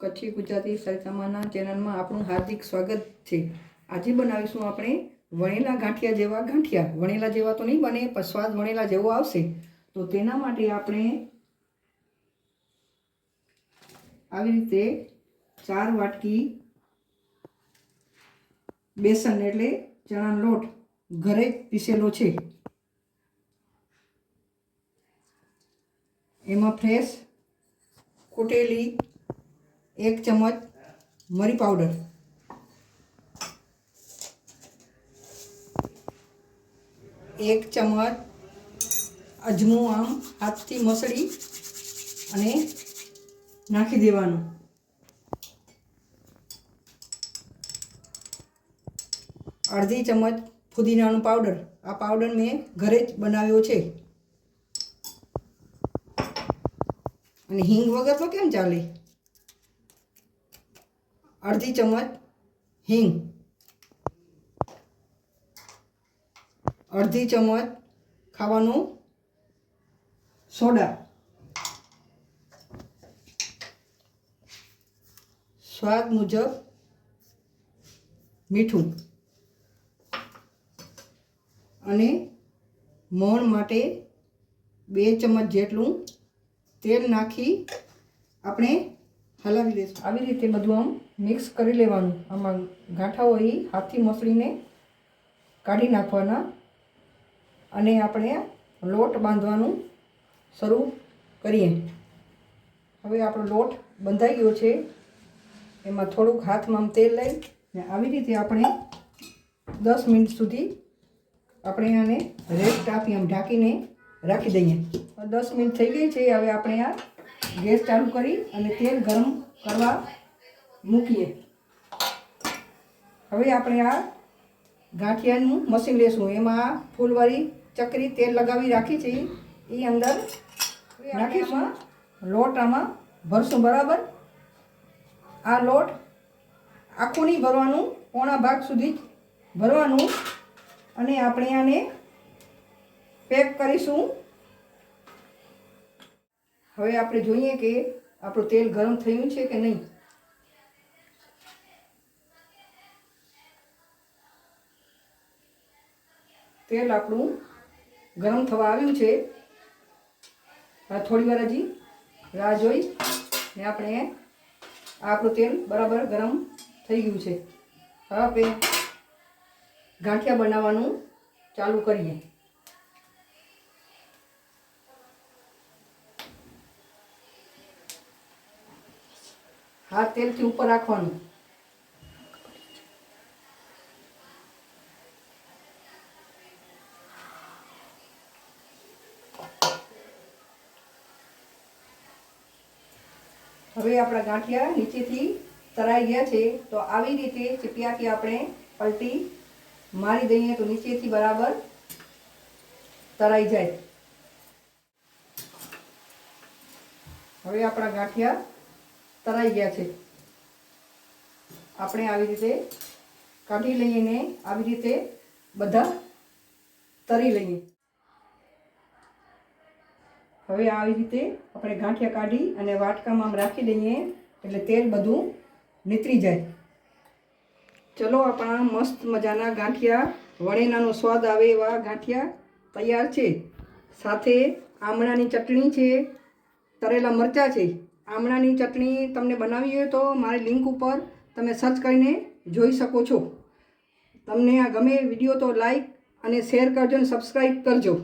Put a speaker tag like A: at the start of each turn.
A: કચ્છી ગુજરાતી સરિતામાના ચેનલમાં આપણું હાર્દિક સ્વાગત છે. આજે બનાવીશું આપણે વણેલા ગાંઠિયા જેવા ગાંઠિયા. વણેલા જેવા તો નહીં બને, પણ સ્વાદ વણેલા જેવો આવશે. તો તેના માટે આપણે આવી રીતે ચાર વાટકી બેસન એટલે ચણાનો લોટ ઘરે પીસેલો છે. એમાં ફ્રેશ કૂટેલી એક ચમચ મરી પાવડર. એક ચમચ અજમું આમ હાથથી મસળી અને નાખી દેવાનું. અડધી ચમચ ફુદીનાનો પાવડર. આ પાવડર મેં ઘરે જ બનાવ્યો છે. અને હિંગ વગર તો કેમ ચાલે? અડધી ચમચ હિંગ. અડધી ચમચ ખાવાનું સોડા. સ્વાદ મુજબ મીઠું. અને મોણ માટે બે ચમચ જેટલું તેલ નાખી આપણે હલાવી દઈશું આવી રીતે બધું આમ મિક્સ કરી લેવાનું. આમાં ગાંઠા હોય એ હાથથી મસળીને કાઢી નાખવાના. અને આપણે લોટ બાંધવાનું શરૂ કરીએ. હવે આપણો લોટ બંધાઈ ગયો છે. એમાં થોડુંક હાથમાં આમ તેલ લઈ ને આવી રીતે આપણે દસ મિનિટ સુધી આપણે આને રેસ્ટ આપી આમ ઢાંકીને રાખી દઈએ. દસ મિનિટ થઈ ગઈ છે. હવે આપણે આ ગેસ ચાલુ કરી અને તેલ ગરમ કરવા મૂકીએ. હવે આપણે આ ગાંઠિયાનું મશીન લેશું. એમાં ફૂલવાળી ચકરી તેલ લગાવી રાખી છે. એ અંદર નાખીશું. લોટ આમાં ભરશું, બરાબર? આ લોટ આખું નહીં ભરવાનું, પોણા ભાગ સુધી જ ભરવાનું. અને આપણે આને પેક કરીશું. હવે આપણે જોઈએ કે આપણું તેલ ગરમ થયું છે કે નહીં? તેલ આપણું ગરમ થવા આવ્યું છે. થોડી વાર હજી રાહ જોઈ ને આપણે આપણું તેલ બરાબર ગરમ થઈ ગયું છે. હવે આપણે ગાંઠિયા બનાવવાનું ચાલુ કરીએ. હાથ તેલથી ઉપર રાખવાનું. હવે આપણા ગાંઠિયા નીચેથી તરાઈ ગયા છે, તો આવી રીતે ચીપિયાથી આપણે પલટી મારી દઈએ, તો નીચેથી બરાબર તરાઈ જાય. હવે આપણા ગાંઠિયા તરાઈ ગયા છે. આપણે આવી રીતે કાઢી લઈએ ને આવી રીતે બધા તરી લઈએ. હવે આવી રીતે આપણે ગાંઠિયા કાઢી અને વાટકામાં આમ રાખી દઈએ એટલે તેલ બધું નીતરી જાય. ચલો, આપણા મસ્ત મજાના ગાંઠિયા વણેનાનો સ્વાદ આવે એવા ગાંઠિયા તૈયાર છે. સાથે આમળાની ચટણી છે, તરેલા મરચાં છે. આમળાની ચટણી તમને બનાવી હોય તો મારી લિંક ઉપર તમે સર્ચ કરીને જોઈ શકો છો. તમને આ ગમે વીડિયો તો લાઈક અને શેર કરજો અને સબસ્ક્રાઈબ કરજો.